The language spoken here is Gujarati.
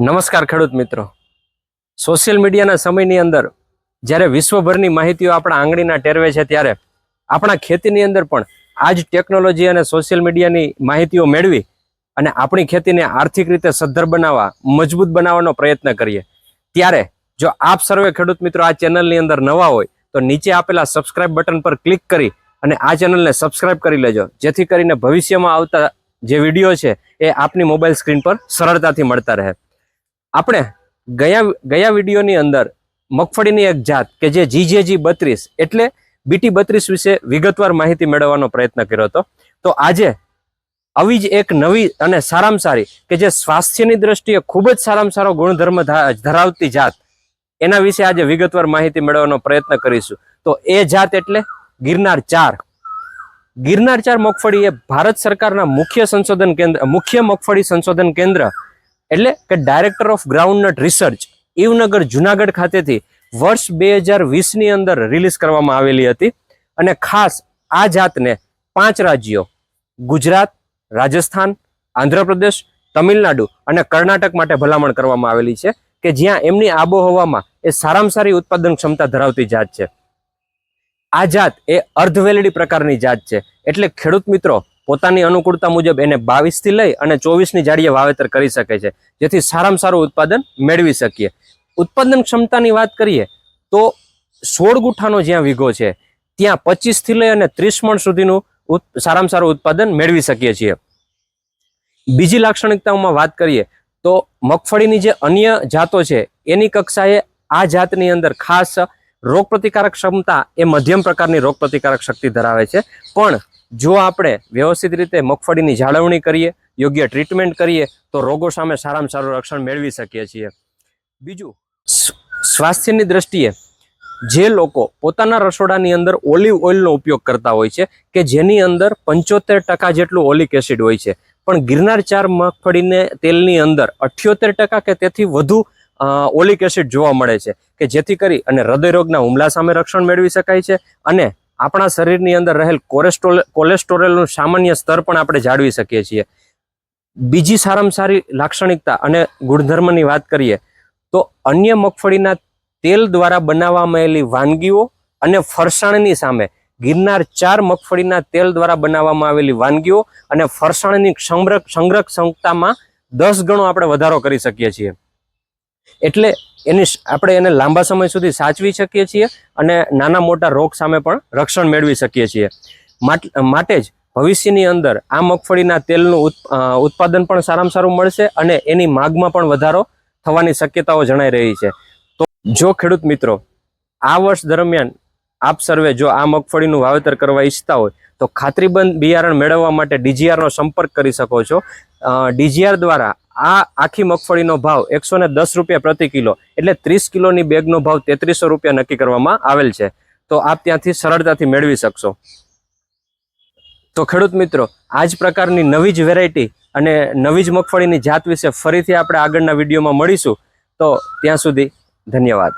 નમસ્કાર ખેડૂત મિત્રો. સોશિયલ મીડિયાના સમયની અંદર જ્યારે વિશ્વભરની માહિતીઓ આપણા આંગળીના ટેરવે છે ત્યારે આપણા ખેતીની અંદર પણ આ જ ટેકનોલોજી અને સોશિયલ મીડિયાની માહિતીઓ મેળવી અને આપણી ખેતીને આર્થિક રીતે સદ્ધર બનાવવા, મજબૂત બનાવવાનો પ્રયત્ન કરીએ. ત્યારે જો આપ સર્વે ખેડૂત મિત્રો આ ચેનલની અંદર નવા હોય, તો નીચે આપેલા સબસ્ક્રાઇબ બટન પર ક્લિક કરી અને આ ચેનલને સબસ્ક્રાઇબ કરી લેજો. જેથી કરીને ભવિષ્યમાં આવતા જે વીડિયો છે, એ આપની મોબાઈલ સ્ક્રીન પર સરળતાથી મળતા રહે. આપણે ગયા ગયા વિડીયોની અંદર મગફળીની એક જાત કે જે જીજેજી બત્રીસ એટલે બીટી બત્રીસ વિશે વિગતવાર માહિતી મેળવવાનો પ્રયત્ન કર્યો હતો. તો આજે આવી જ એક નવી અને સારામાં સારી કે જે સ્વાસ્થ્યની દ્રષ્ટિએ ખૂબ જ સારામાં સારો ગુણધર્મ ધરાવતી જાત, એના વિશે આજે વિગતવાર માહિતી મેળવવાનો પ્રયત્ન કરીશું. તો એ જાત એટલે ગિરનાર ચાર. ગિરનાર ચાર મગફળી એ ભારત સરકારના મુખ્ય સંશોધન કેન્દ્ર, મુખ્ય મગફળી સંશોધન કેન્દ્ર એટલે કે director of groundnut research Ivnagar, Junagadh ખાતેથી વર્ષ બે હજાર વીસની અંદર રિલીઝ કરવામાં આવેલી હતી. અને ખાસ આ જાતને પાંચ રાજ્યો, ગુજરાત, રાજસ્થાન, આંધ્રપ્રદેશ, તમિલનાડુ અને કર્ણાટક માટે ભલામણ કરવામાં આવેલી છે કે જ્યાં એમની આબોહવામાં એ સારામાં સારી ઉત્પાદન ક્ષમતા ધરાવતી જાત છે. આ જાત એ અર્ધવેલડી પ્રકારની જાત છે. એટલે ખેડૂત મિત્રો પોતાની અનુકૂળતા મુજબ એને બાવીસથી લઈ અને ચોવીસની જાડીએ વાવેતર કરી શકે છે. જેથી સારામાં સારું ઉત્પાદન મેળવી શકીએ. ઉત્પાદન ક્ષમતાની વાત કરીએ તો સોળ ગુઠાનો જ્યાં વીઘો છે, ત્યાં પચીસથી લઈ અને ત્રીસ મણ સુધીનું સારામાં સારું ઉત્પાદન મેળવી શકીએ છીએ. બીજી લાક્ષણિકતાઓમાં વાત કરીએ તો મગફળીની જે અન્ય જાતો છે, એની કક્ષાએ આ જાતની અંદર ખાસ રોગ પ્રતિકારક ક્ષમતા એ મધ્યમ પ્રકારની રોગ પ્રતિકારક શક્તિ ધરાવે છે. પણ જો આપણે વ્યવસ્થિત રીતે મગફળીની જાળવણી કરીએ, યોગ્ય ટ્રીટમેન્ટ કરીએ, તો રોગો સામે સારામાં સારું રક્ષણ મેળવી શકીએ છીએ. બીજું, સ્વ- સ્વાસ્થ્યની દ્રષ્ટિએ જે લોકો પોતાના રસોડાની અંદર ઓલિવ ઓઇલનો ઉપયોગ કરતા હોય છે, કે જેની અંદર પંચોતેર ટકા જેટલું ઓલિક એસિડ હોય છે, પણ ગિરનાર ચાર મગફળીને તેલની અંદર અઠ્યોતેર ટકા કે તેથી વધુ ઓલિક એસિડ જોવા મળે છે, કે જેથી કરી અને હૃદયરોગના હુમલા સામે રક્ષણ મેળવી શકાય છે અને આપણા શરીરની અંદર રહેલ કોલેસ્ટ્રોલ કોલેસ્ટ્રોલનું સામાન્ય સ્તર પણ આપણે જાળવી શકીએ છીએ. બીજી સારામાં સારી લાક્ષણિકતા અને ગુણધર્મની વાત કરીએ, તો અન્ય મગફળીના તેલ દ્વારા બનાવવામાં આવેલી વાનગીઓ અને ફરસાણની સામે ગિરનાર ચાર મગફળીના તેલ દ્વારા બનાવવામાં આવેલી વાનગીઓ અને ફરસાણની સંગ્રહ સંગ્રહ ક્ષમતામાં દસ ગણો આપણે વધારો કરી શકીએ છીએ. એટલે એની આપણે એને લાંબા સમય સુધી સાચવી શકીએ છીએ અને નાના મોટા રોગ સામે પણ રક્ષણ મેળવી શકીએ છીએ. માટ- જ ભવિષ્યની અંદર આ મગફળીના તેલનું ઉત- ઉત્પાદન પણ સારામાં સારું મળશે અને એની માગમાં પણ વધારો થવાની શક્યતાઓ જણાઈ રહી છે. તો જો ખેડૂત મિત્રો, આ વર્ષ દરમિયાન આપ સર્વે જો આ મગફળીનું વાવેતર કરવા ઈચ્છતા હોય, તો ખાતરીબંધ બિયારણ મેળવવા માટે ડીજીઆરનો સંપર્ક કરી શકો છો. ડીજીઆર દ્વારા આ આખી મગફળીનો ભાવ એકસો ને દસ રૂપિયા પ્રતિ કિલો એટલે ત્રીસ કિલોની બેગનો ભાવ તેત્રીસો રૂપિયા નક્કી કરવામાં આવેલ છે. તો આપ ત્યાંથી સરળતાથી મેળવી શકશો. તો ખેડૂત મિત્રો આ જ પ્રકારની નવી જ વેરાયટી અને નવી જ મગફળીની જાત વિશે ફરીથી આપણે આગળના વિડીયોમાં મળીશું. તો ત્યાં સુધી ધન્યવાદ.